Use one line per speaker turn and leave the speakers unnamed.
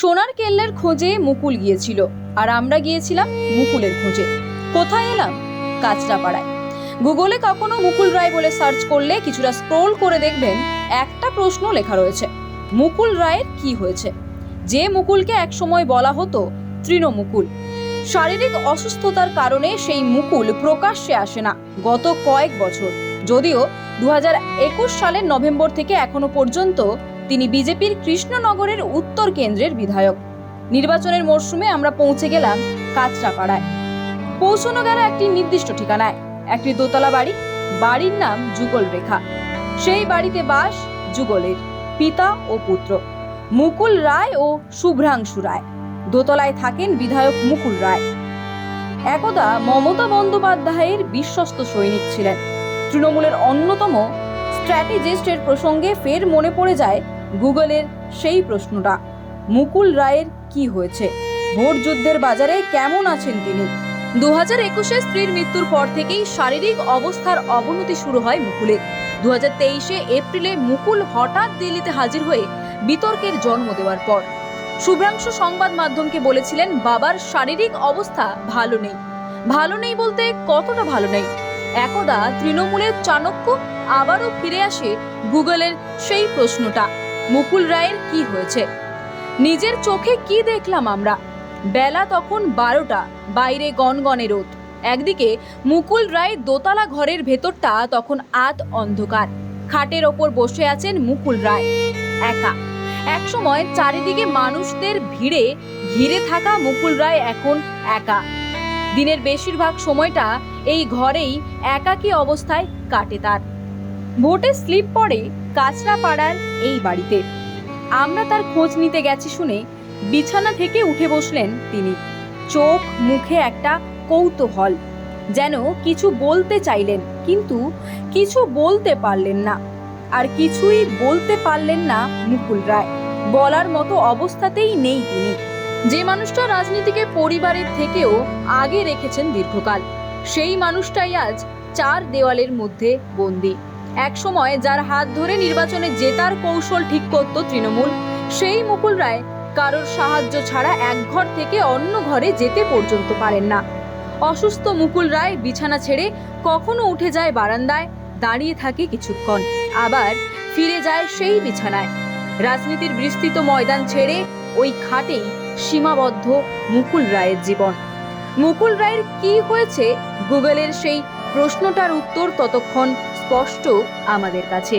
সোনার কেল্লের খোঁজে মুকুল গিয়েছিল, আর আমরা গিয়েছিলাম মুকুলের খোঁজে। কোথায় এলাম? কাঁচরাপাড়ায়। গুগলে কখনো মুকুল রায় বলে সার্চ করলে কিছুটা স্ক্রোল করে দেখবেন একটা প্রশ্ন লেখা রয়েছে, মুকুল রায়ের কি হয়েছে? যে মুকুলকে একসময় বলা হতো তৃণমুকুল। শারীরিক অসুস্থতার কারণে সেই মুকুল প্রকাশ্যে আসে না, গত কয়েক বছর। যদিও দু সালের নভেম্বর থেকে এখনও পর্যন্ত তিনি বিজেপির কৃষ্ণনগরের উত্তর কেন্দ্রের বিধায়ক। নির্বাচনের মরশুমে আমরা পৌঁছে গেলাম কাঁচরাপাড়ায়। পৌঁছানো গেল একটি নির্দিষ্ট ঠিকানায়, একটি দোতলা বাড়ি। বাড়ির নাম যুগল রেখা সেই বাড়িতে বাস যুগলের পিতা ও পুত্র মুকুল রায় ও শুভ্রাংশু রায়। দোতলায় থাকেন বিধায়ক মুকুল রায়। একদা মমতা বন্দ্যোপাধ্যায়ের বিশ্বস্ত সৈনিক ছিলেন। তৃণমূলের অন্যতম স্ট্র্যাটেজিস্টের প্রসঙ্গে ফের মনে পড়ে যায় গুগলের সেই প্রশ্নটা। মুকুল রায়ের কি হয়েছে? ভোট যুদ্ধের বাজারে কেমন আছেন তিনি? দু হাজার একুশে স্ত্রীর মৃত্যুর পর থেকেই শারীরিক অবস্থার অবনতি শুরু হয় মুকুলের। দু হাজার তেইশে এপ্রিলে মুকুল হঠাৎ দিল্লিতে হাজির হয়ে বিতর্কের জন্ম দেওয়ার পর। শুভ্রাংশু সংবাদ মাধ্যমকে বলেছিলেন, বাবার শারীরিক অবস্থা ভালো নেই। ভালো নেই বলতে কতটা ভালো নেই? একদা তৃণমূলের চাণক্য আবারও ফিরে আসে গুগলের সেই প্রশ্নটা। মুকুল রায়ের কি হয়েছে? নিজের চোখে কি দেখলাম আমরা? বেলা তখন বারোটা, বাইরে গনগনে রোদ। একদিকে মুকুল রায় দোতলা ঘরের ভেতরটা তখন আত অন্ধকার। খাটের ওপর বসে আছেন মুকুল রায়। একা। একসময় চারিদিকে মানুষদের ভিড়ে ঘিরে থাকা মুকুল রায় এখন একা। দিনের বেশিরভাগ সময়টা এই ঘরেই একাকী অবস্থায় কাটে তার। ভোটে স্লিপ পড়ে কাঁচরাপাড়ার এই বাড়িতে। আমরা তার খোঁজ নিতে গেছি শুনে বিছানা থেকে উঠে বসলেন তিনি। চোখ মুখে একটা কৌতূহল, যেন কিছু বলতে চাইলেন, কিন্তু কিছু বলতে পারলেন না। আর কিছুই বলতে পারলেন না মুকুল রায়। বলার মতো অবস্থাতেই নেই তিনি। যে মানুষটা রাজনীতিকে পরিবারের থেকেও আগে রেখেছেন দীর্ঘকাল, সেই মানুষটাই আজ চার দেওয়ালের মধ্যে বন্দী। এক সময় যার হাত ধরে নির্বাচনে জেতার কৌশল ঠিক করত তৃণমূল, সেই মুকুল রায় কারোর সাহায্য ছাড়া এক ঘর থেকে অন্য ঘরে যেতে পর্যন্ত পারেন না। অসুস্থ মুকুল রায় বিছানা ছেড়ে কখনো উঠে যায় বারান্দায়, দাঁড়িয়ে থাকে কিছুক্ষণ, আবার ফিরে যায় সেই বিছানায়। রাজনীতির বিস্তৃত ময়দান ছেড়ে ওই খাটেই সীমাবদ্ধ মুকুল রায়ের জীবন। মুকুল রায়ের কি হয়েছে? গুগলের সেই প্রশ্নটার উত্তর ততক্ষণ স্পষ্ট আমাদের কাছে।